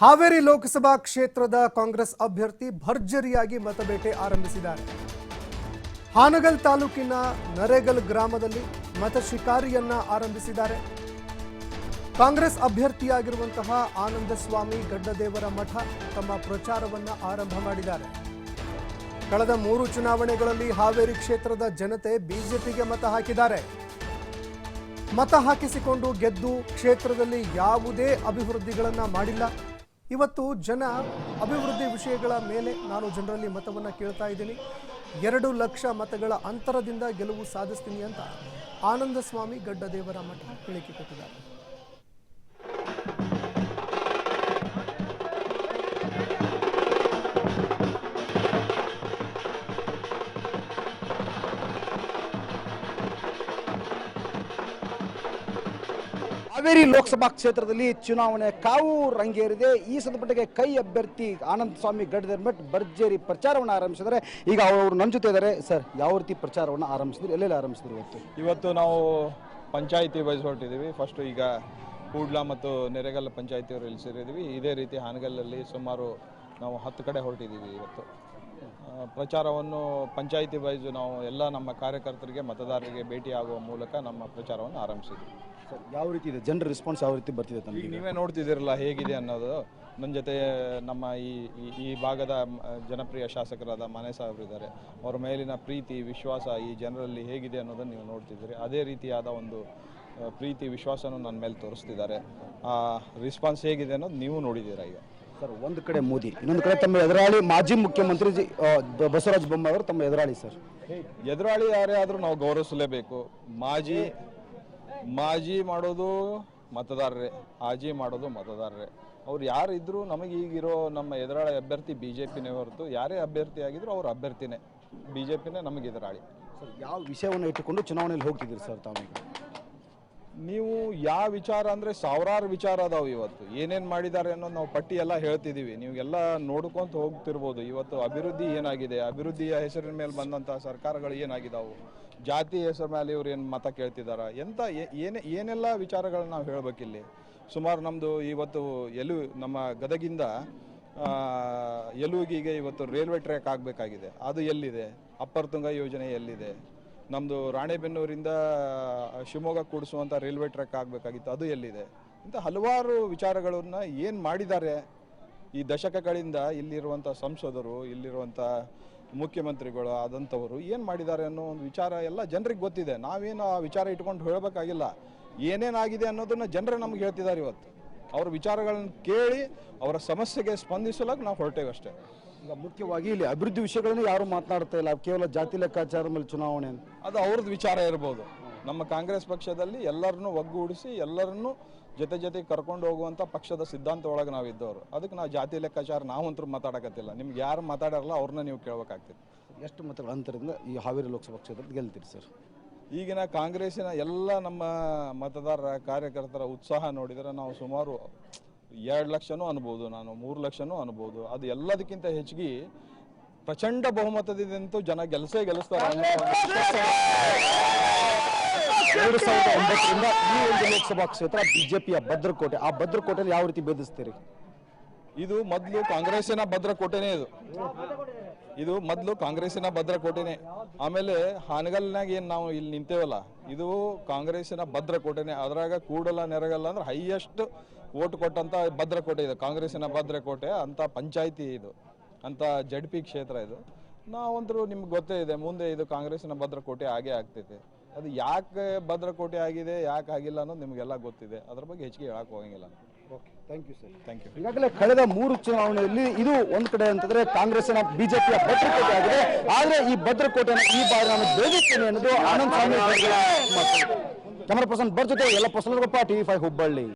ಹಾವೇರಿ ಲೋಕಸಭಾ ಕ್ಷೇತ್ರದ ಕಾಂಗ್ರೆಸ್ ಅಭ್ಯರ್ಥಿ ಭರ್ಜರಿಯಾಗಿ ಮತಬೇಟೆ ಆರಂಭಿಸಿದ್ದಾರೆ. ಹಾನಗಲ್ ತಾಲೂಕಿನ ನರೇಗಲ್ ಗ್ರಾಮದಲ್ಲಿ ಮತ ಶಿಕಾರಿಯನ್ನ ಆರಂಭಿಸಿದ್ದಾರೆ. ಕಾಂಗ್ರೆಸ್ ಅಭ್ಯರ್ಥಿಯಾಗಿರುವಂತಹ ಆನಂದಸ್ವಾಮಿ ಗಡ್ಡದೇವರ ಮಠ ತಮ್ಮ ಪ್ರಚಾರವನ್ನ ಆರಂಭ ಮಾಡಿದ್ದಾರೆ. ಕಳೆದ ಮೂರು ಚುನಾವಣೆಗಳಲ್ಲಿ ಹಾವೇರಿ ಕ್ಷೇತ್ರದ ಜನತೆ ಬಿಜೆಪಿಗೆ ಮತ ಹಾಕಿದ್ದಾರೆ. ಮತ ಹಾಕಿಸಿಕೊಂಡು ಗೆದ್ದು ಕ್ಷೇತ್ರದಲ್ಲಿ ಯಾವುದೇ ಅಭಿವೃದ್ಧಿಗಳನ್ನು ಮಾಡಿಲ್ಲ. ಇವತ್ತು ಜನ ಅಭಿವೃದ್ಧಿ ವಿಷಯಗಳ ಮೇಲೆ ನಾನು ಜನರಲ್ಲಿ ಮತವನ್ನು ಕೇಳ್ತಾ ಇದ್ದೀನಿ. ಎರಡು ಲಕ್ಷ ಮತಗಳ ಅಂತರದಿಂದ ಗೆಲುವು ಸಾಧಿಸ್ತೀನಿ ಅಂತ ಆನಂದ ಸ್ವಾಮಿ ಗಡ್ಡದೇವರ ಮಠ ಹೇಳಿಕೆ ಕೊಟ್ಟಿದ್ದಾರೆ. ಹಾವೇರಿ ಲೋಕಸಭಾ ಕ್ಷೇತ್ರದಲ್ಲಿ ಚುನಾವಣೆ ಕಾವು ರಂಗೇರಿದೆ. ಈ ಸಂದರ್ಭಕ್ಕೆ ಕೈ ಅಭ್ಯರ್ಥಿ ಆನಂದ ಸ್ವಾಮಿ ಗಡ್ದರ್ಮಠ್ ಭರ್ಜೇರಿ ಪ್ರಚಾರವನ್ನು ಆರಂಭಿಸಿದರೆ ಈಗ ಅವರು ನನ್ನ ಜೊತೆ ಇದ್ದಾರೆ. ಸರ್, ಯಾವ ರೀತಿ ಪ್ರಚಾರವನ್ನು ಆರಂಭಿಸಿದ್ರು, ಎಲ್ಲೆಲ್ಲಿ ಆರಂಭಿಸಿದ್ರು ಇವತ್ತು? ಇವತ್ತು ನಾವು ಪಂಚಾಯಿತಿ ವೈಸ್ ಹೊರಟಿದ್ದೀವಿ. ಫಸ್ಟು ಈಗ ಕೂಡ್ಲ ಮತ್ತು ನೆರೆಗಲ್ಲ ಪಂಚಾಯಿತಿಯವರು ಇಲ್ಲಿ ಸೇರಿದ್ದೀವಿ. ಇದೇ ರೀತಿ ಹಾನಗಲ್ಲಲ್ಲಿ ಸುಮಾರು ನಾವು ಹತ್ತು ಕಡೆ ಹೊರಟಿದ್ದೀವಿ ಇವತ್ತು. ಪ್ರಚಾರವನ್ನು ಪಂಚಾಯಿತಿ ವೈಸ್ ನಾವು ಎಲ್ಲ ನಮ್ಮ ಕಾರ್ಯಕರ್ತರಿಗೆ, ಮತದಾರರಿಗೆ ಭೇಟಿಯಾಗುವ ಮೂಲಕ ನಮ್ಮ ಪ್ರಚಾರವನ್ನು ಆರಂಭಿಸಿದ್ವಿ. ಸರ್ ಯಾವ ರೀತಿ ಇದೆ? ಜನರ ರೆಸ್ಪಾನ್ಸ್ ಯಾವ ರೀತಿ ಬರ್ತಿದೆ ಈಗ ತಮಗೆ ನೀವೇ ನೋಡ್ತಿದ್ದೀರಲ್ಲ ಹೇಗಿದೆ ಅನ್ನೋದು. ನನ್ನ ಜೊತೆ ನಮ್ಮ ಈ ಈ- ಈ ಭಾಗದ ಮ- ಜನಪ್ರಿಯ ಶಾಸಕರಾದ ಮನೆ ಸಾಹೇಬರಿದ್ದಾರೆ ಅವರ ಮೇಲಿನ ಪ್ರೀತಿ ವಿಶ್ವಾಸ ಈ ಜನರಲ್ಲಿ ಹೇಗಿದೆ ಅನ್ನೋದನ್ನು ನೀವು ನೋಡ್ತಿದ್ದೀರಿ. ಅದೇ ರೀತಿಯಾದ ಒಂದು ಆ, ಪ್ರೀತಿ ವಿಶ್ವಾಸನೂ ನನ್ನ ಮೇಲೆ ತೋರಿಸ್ತಿದ್ದಾರೆ. ಆ ರಿಸ್ಪಾನ್ಸ್ ಹೇಗಿದೆ ಅನ್ನೋದು ನೀವು ನೋಡಿದ್ದೀರಾ ಈಗ. ಸರ್ ಒಂದು ಕಡೆ ಮೋದಿ ಇನ್ನೊಂದು ಕಡೆ ತಮ್ಮ ಎದುರಾಳಿ ಮಾಜಿ ಮುಖ್ಯಮಂತ್ರಿ ಜಿ- ಆ, ಬ- ಬಸವರಾಜ ಬೊಮ್ಮಾಯಿ ಅವರು ತಮ್ಮ ಎದುರಾಳಿ ಸರ್. ಎದುರಾಳಿ ಯಾರೇ ಆದರೂ ನಾವು ಗೌರವಿಸಲೇಬೇಕು. ಮಾಜಿ ಮಾಜಿ ಮಾಡೋದು ಮತದಾರರೇ ಆಜಿ ಮಾಡೋದು ಮತದಾರರೇ. ಅವ್ರು ಯಾರು ಇದ್ದರೂ ನಮಗೆ ಈಗಿರೋ ನಮ್ಮ ಎದುರಾಳಿ ಅಭ್ಯರ್ಥಿ ಬಿ ಜೆ ಪಿನೇ ಹೊರತು ಯಾರೇ ಅಭ್ಯರ್ಥಿ ಆಗಿದ್ರು ಅವ್ರ ಅಭ್ಯರ್ಥಿನೇ. ಬಿ ಜೆ ಪಿನೇ ನಮಗೆ ಎದುರಾಳಿ. ಸರ್, ಯಾವ ವಿಷಯವನ್ನು ಇಟ್ಟುಕೊಂಡು ಚುನಾವಣೆಯಲ್ಲಿ ಹೋಗ್ತಿದ್ದೀರಿ ಸರ್ ನೀವು ಯಾವ ವಿಚಾರ ಅಂದರೆ ಸಾವಿರಾರು ವಿಚಾರ ಅದಾವೆ ಇವತ್ತು. ಏನೇನು ಮಾಡಿದ್ದಾರೆ ಅನ್ನೋದು ನಾವು ಪಟ್ಟಿ ಎಲ್ಲ ಹೇಳ್ತಿದ್ದೀವಿ ನೀವೆಲ್ಲ ನೋಡ್ಕೊಂತ ಹೋಗ್ತಿರ್ಬೋದು. ಇವತ್ತು ಅಭಿವೃದ್ಧಿ ಏನಾಗಿದೆ? ಅಭಿವೃದ್ಧಿಯ ಹೆಸರಿನ ಮೇಲೆ ಬಂದಂಥ ಸರ್ಕಾರಗಳು ಏನಾಗಿದಾವು? ಜಾತಿ ಹೆಸರ ಮೇಲೆ ಇವ್ರು ಏನು ಮತ ಕೇಳ್ತಿದ್ದಾರೆ ಎಂಥ ಏನೇ, ಏನೆಲ್ಲ ವಿಚಾರಗಳನ್ನ ನಾವು ಹೇಳ್ಬೇಕಿಲ್ಲಿ? ಸುಮಾರು ನಮ್ಮದು ಇವತ್ತು ಎಲು, ನಮ್ಮ ಗದಗಿಂದ ಎಲುವಿಗೆ ಇವತ್ತು ರೈಲ್ವೆ ಟ್ರ್ಯಾಕ್ ಆಗಬೇಕಾಗಿದೆ. ಅದು ಎಲ್ಲಿದೆ? ಅಪ್ಪರ್ ತುಂಗ ಯೋಜನೆ ಎಲ್ಲಿದೆ? ನಮ್ಮದು ರಾಣೆಬೆನ್ನೂರಿಂದ ಶಿವಮೊಗ್ಗ ಕೂಡಿಸುವಂಥ ರೈಲ್ವೆ ಟ್ರ್ಯಾಕ್ ಆಗಬೇಕಾಗಿತ್ತು. ಅದು ಎಲ್ಲಿದೆ? ಇಂಥ ಹಲವಾರು ವಿಚಾರಗಳನ್ನು ಏನು ಮಾಡಿದ್ದಾರೆ ಈ ದಶಕಗಳಿಂದ ಇಲ್ಲಿರುವಂಥ ಸಂಸದರು ಇಲ್ಲಿರುವಂಥ ಮುಖ್ಯಮಂತ್ರಿಗಳು ಆದಂಥವರು ಏನು ಮಾಡಿದ್ದಾರೆ ಅನ್ನೋ ಒಂದು ವಿಚಾರ ಎಲ್ಲ ಜನರಿಗೆ ಗೊತ್ತಿದೆ. ನಾವೇನು ಆ ವಿಚಾರ ಇಟ್ಕೊಂಡು ಹೇಳಬೇಕಾಗಿಲ್ಲ. ಏನೇನಾಗಿದೆ ಅನ್ನೋದನ್ನು ಜನರೇ ನಮ್ಗೆ ಹೇಳ್ತಿದ್ದಾರೆ ಇವತ್ತು. ಅವ್ರ ವಿಚಾರಗಳನ್ನು ಕೇಳಿ ಅವರ ಸಮಸ್ಯೆಗೆ ಸ್ಪಂದಿಸಲಕ್ಕೆ ನಾವು ಹೊರಟೇವೆ ಅಷ್ಟೇ. ಈಗ ಮುಖ್ಯವಾಗಿ ಇಲ್ಲಿ ಅಭಿವೃದ್ಧಿ ವಿಷಯಗಳನ್ನು ಯಾರು ಮಾತನಾಡ್ತಾ ಇಲ್ಲ? ಕೇವಲ ಜಾತಿ ಲೆಕ್ಕಾಚಾರ ಮೇಲೆ ಚುನಾವಣೆ ಅಂತ. ಅದು ಅವ್ರದ್ದು ವಿಚಾರ ಇರ್ಬೋದು. ನಮ್ಮ ಕಾಂಗ್ರೆಸ್ ಪಕ್ಷದಲ್ಲಿ ಎಲ್ಲರನ್ನೂ ಒಗ್ಗೂಡಿಸಿ ಎಲ್ಲರನ್ನೂ ಜೊತೆ ಜೊತೆಗೆ ಕರ್ಕೊಂಡು ಹೋಗುವಂಥ ಪಕ್ಷದ ಸಿದ್ಧಾಂತ ಒಳಗೆ ನಾವು ಇದ್ದವರು. ಅದಕ್ಕೆ ನಾವು ಜಾತಿ ಲೆಕ್ಕಾಚಾರ ನಾವಂತರೂ ಮಾತಾಡಕತ್ತಿಲ್ಲ. ನಿಮ್ಗೆ ಯಾರು ಮಾತಾಡಲ್ಲ ಅವ್ರನ್ನ ನೀವು ಕೇಳಬೇಕಾಗ್ತಿತ್ತು ಎಷ್ಟು ಮತಗಳ ಅಂತರದಿಂದ ಈ ಹಾವೇರಿ ಲೋಕಸಭಾ ಕ್ಷೇತ್ರದ ಗೆಲ್ತೀರಿ ಸರ್? ಈಗಿನ ಕಾಂಗ್ರೆಸ್ಸಿನ ಎಲ್ಲ ನಮ್ಮ ಮತದಾರರ ಕಾರ್ಯಕರ್ತರ ಉತ್ಸಾಹ ನೋಡಿದರೆ ನಾವು ಸುಮಾರು ಎರಡು ಲಕ್ಷನೂ ಅನ್ಬೋದು ನಾನು ಮೂರು ಲಕ್ಷನೂ ಅನ್ಬೋದು. ಅದು ಎಲ್ಲದಕ್ಕಿಂತ ಹೆಚ್ಚಿಗೆ ಪ್ರಚಂಡ ಬಹುಮತದಿಂದಂತೂ ಜನ ಗೆಲ್ಸೇ ಗೆಲ್ಲಿಸ್ತಾರೆ ಎರಡು ಸಾವಿರದ ಒಂಬತ್ತರಿಂದ ಈ ಒಂದು ಲೋಕಸಭಾ ಕ್ಷೇತ್ರ ಬಿಜೆಪಿಯ ಭದ್ರಕೋಟೆ. ಆ ಭದ್ರಕೋಟೆಯಲ್ಲಿ ಯಾವ ರೀತಿ ಭೇದಿಸ್ತೀರಿ? ಇದು ಮೊದಲು ಕಾಂಗ್ರೆಸ್ಸಿನ ಭದ್ರಕೋಟೆನೇ ಇದು. ಇದು ಮೊದಲು ಕಾಂಗ್ರೆಸ್ಸಿನ ಭದ್ರಕೋಟೆನೇ. ಆಮೇಲೆ ಹಾನಗಲ್ನಾಗ ಏನು ನಾವು ಇಲ್ಲಿ ನಿಂತೇವಲ್ಲ, ಇದು ಕಾಂಗ್ರೆಸ್ಸಿನ ಭದ್ರಕೋಟೆನೇ. ಅದ್ರಾಗ ಕೂಡಲ ನೆರಗಲ್ಲ ಅಂದ್ರೆ ಹೈಯೆಸ್ಟ್ ಓಟ್ ಕೊಟ್ಟಂತ ಭದ್ರಕೋಟೆ ಇದು, ಕಾಂಗ್ರೆಸ್ಸಿನ ಭದ್ರಕೋಟೆ, ಅಂತ ಪಂಚಾಯಿತಿ ಇದು, ಅಂತ ಜಡ್ ಪಿ ಕ್ಷೇತ್ರ ಇದು. ನಾವಂತರೂ ನಿಮ್ಗೆ ಗೊತ್ತೇ ಇದೆ, ಮುಂದೆ ಇದು ಕಾಂಗ್ರೆಸ್ಸಿನ ಭದ್ರಕೋಟೆ ಆಗೇ ಆಗ್ತೈತೆ. ಅದು ಯಾಕೆ ಭದ್ರಕೋಟೆ ಆಗಿದೆ ಯಾಕೆ ಆಗಿಲ್ಲ ಅನ್ನೋದು ನಿಮಗೆಲ್ಲ ಗೊತ್ತಿದೆ. ಅದ್ರ ಬಗ್ಗೆ ಹೆಚ್ಚಿಗೆ ಹೇಳಕ್ಕೆ ಹೋಗಂಗಿಲ್ಲ. Okay thank you sir thank you ಈಗಾಗಲೇ ಕಳೆದ ಮೂರು ಚುನಾವಣೆಯಲ್ಲಿ ಇದು ಒಂದು ಕಡೆ ಅಂತಂದ್ರೆ ಕಾಂಗ್ರೆಸ್ಸಿನ ಬಿಜೆಪಿಯ ಭದ್ರಕೋಟೆ ಆಗಿದೆ. ಆದ್ರೆ ಈ ಭದ್ರಕೋಟೆಯನ್ನು ಈ ಬಾರಿ ನಾನು ಬೇದಿಸ್ತೇನೆ ಅನ್ನೋದು ಆನಂದ್ ಸ್ವಾಮಿ ಕ್ಯಾಮರಾ ಪರ್ಸನ್ ಬರ್ ಜೊತೆ ಎಲ್ಲ ಪರ್ಸನ್ ಟಿವಿ ಫೈವ್ ಹುಬ್ಬಳ್ಳಿ.